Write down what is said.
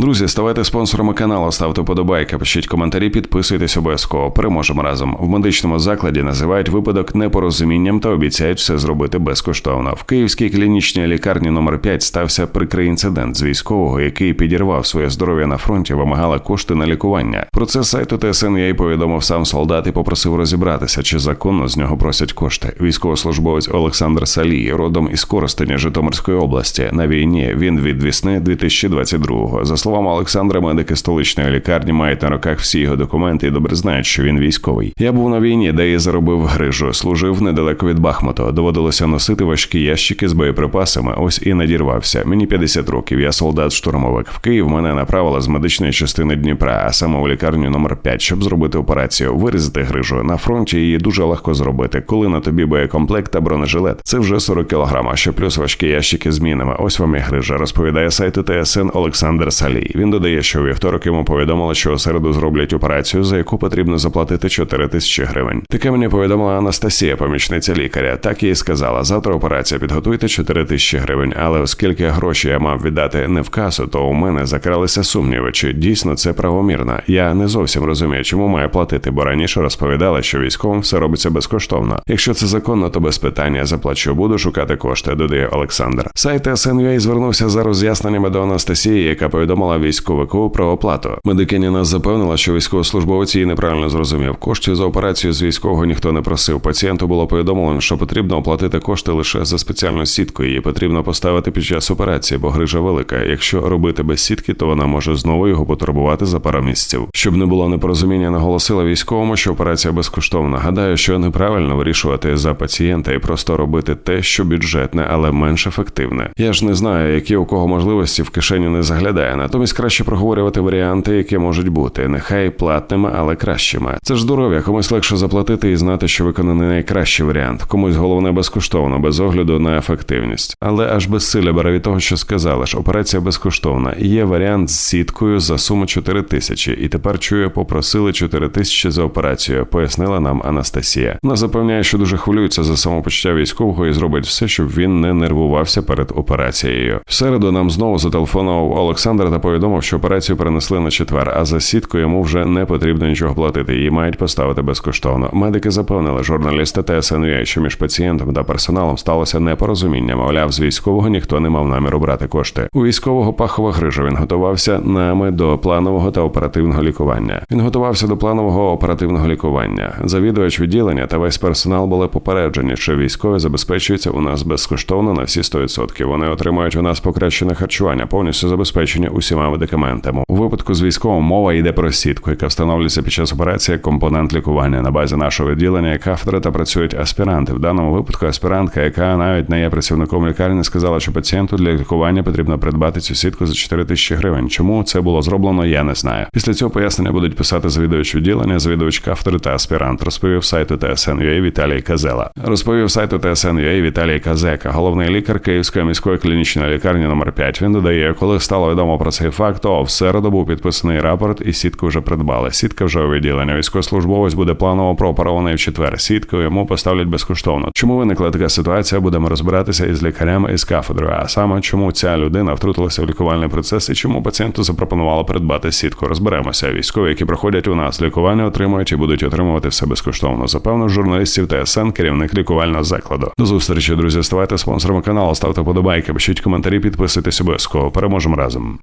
Друзі, ставайте спонсорами каналу, ставте подобайки, пишіть коментарі, підписуйтесь обов'язково. Переможемо разом. В медичному закладі називають випадок непорозумінням та обіцяють все зробити безкоштовно. В Київській клінічній лікарні номер 5 стався прикрий інцидент з військового, який підірвав своє здоров'я на фронті, вимагала кошти на лікування. Про це сайту ТСН повідомив сам солдат і попросив розібратися, чи законно з нього просять кошти. Військовослужбовець Олександр Салій, родом із Коростеня Житомирської області. На війні він від весни 2022-го. За словами Олександра, медики столичної лікарні мають на руках всі його документи і добре знають, що він військовий. Я був на війні, де і заробив грижу. Служив недалеко від Бахмуту. Доводилося носити важкі ящики з боєприпасами. Ось і надірвався. Мені 50 років. Я солдат-штурмовик. В Київ мене направили з медичної частини Дніпра, а саме у лікарню номер 5, щоб зробити операцію, вирізати грижу. На фронті її дуже легко зробити. Коли на тобі боєкомплект та бронежилет, це вже 40 кг, ще плюс важкі ящики з мінами. Ось вам і грижа. Розповідає сайту ТСН Олександр Салій. Він додає, що вівторок йому повідомили, що у середу зроблять операцію, за яку потрібно заплатити 4 тисячі гривень. Таке мені повідомила Анастасія, помічниця лікаря. Так їй сказала: завтра операція підготуйте 4 тисячі гривень. Але оскільки гроші я мав віддати не в касу, то у мене закралися сумніви, чи дійсно це правомірно. Я не зовсім розумію, чому має платити, бо раніше розповідала, що військовим все робиться безкоштовно. Якщо це законно, то без питання заплачу. Буду шукати кошти, додає Олександр. Сайт СНЮА звернувся за роз'ясненнями до Анастасії, яка повідомила військовику про оплату. Медикиня нас запевнила, що військовослужбовець її неправильно зрозумів. Коштів за операцію з військового ніхто не просив. Пацієнту було повідомлено, що потрібно оплатити кошти лише за спеціальну сітку. Її потрібно поставити під час операції, бо грижа велика. Якщо робити без сітки, то вона може знову його потурбувати за пару місяців. Щоб не було непорозуміння, наголосила військовому, що операція безкоштовна. Гадаю, що неправильно вирішувати за пацієнта і просто робити те, що бюджетне, але менш ефективне. Я ж не знаю, які у кого можливості в кишеню не заглядає. Натомість краще проговорювати варіанти, які можуть бути, нехай платними, але кращими. Це ж здоров'я, комусь легше заплатити і знати, що виконаний найкращий варіант. Комусь головне безкоштовно, без огляду на ефективність. Але аж безсилля бере від того, що сказали ж, операція безкоштовна. Є варіант з сіткою за суму 4 тисячі, і тепер чую, попросили 4 тисячі за операцію, пояснила нам Анастасія. Вона запевняє, що дуже хвилюється за самопочуття військового і зробить все, щоб він не нервувався перед операцією. В середу нам знову зателефонував Олександр та повідомив, що операцію перенесли на четвер, а за сітку йому вже не потрібно нічого платити. Її мають поставити безкоштовно. Медики запевнили журналіста ТСНЮ, що між пацієнтом та персоналом сталося непорозуміння. Мовляв, з військового ніхто не мав наміру брати кошти. У військового пахова грижа він готувався нами до планового та оперативного лікування. Він готувався до планового оперативного лікування. Завідувач відділення та весь персонал були попереджені, що військові забезпечуються у нас безкоштовно на всі 100%. Вони отримають у нас покращене харчування, повністю забезпечені усіма медикаментами. У випадку з військовим мова йде про сітку, яка встановлюється під час операції як компонент лікування на базі нашого відділення є кафедра та працюють аспіранти. В даному випадку аспірантка, яка навіть не є працівником лікарні, сказала, що пацієнту для лікування потрібно придбати цю сітку за 4 тисячі гривень. Чому це було зроблено, я не знаю. Після цього пояснення будуть писати завідувач відділення, завідувач кафедри та аспірант. Розповів сайту ТСН.UA Віталій Казела. Розповів сайту ТСН.UA Віталій Казека, головний лікар Київської міської клінічної лікарні номер 5 Він додає, коли стало відомо про цей факт, то в середу був підписаний рапорт, і сітку вже придбали. Сітка вже у відділення. Військовослужбовець буде планово прооперований в четвер. Сітку йому поставлять безкоштовно. Чому виникла така ситуація? Будемо розбиратися із лікарями із кафедрою. А саме чому ця людина втрутилася в лікувальний процес і чому пацієнту запропонувала придбати сітку? Розберемося. Військові, які проходять у нас лікування, отримують і будуть отримувати все безкоштовно. Запевнив журналістів ТСН, керівник лікувального закладу. До зустрічі, друзі. Ставайте спонсорами каналу, ставте подобайки, пишіть коментарі, підписуйтесь обов'язково. Переможемо разом.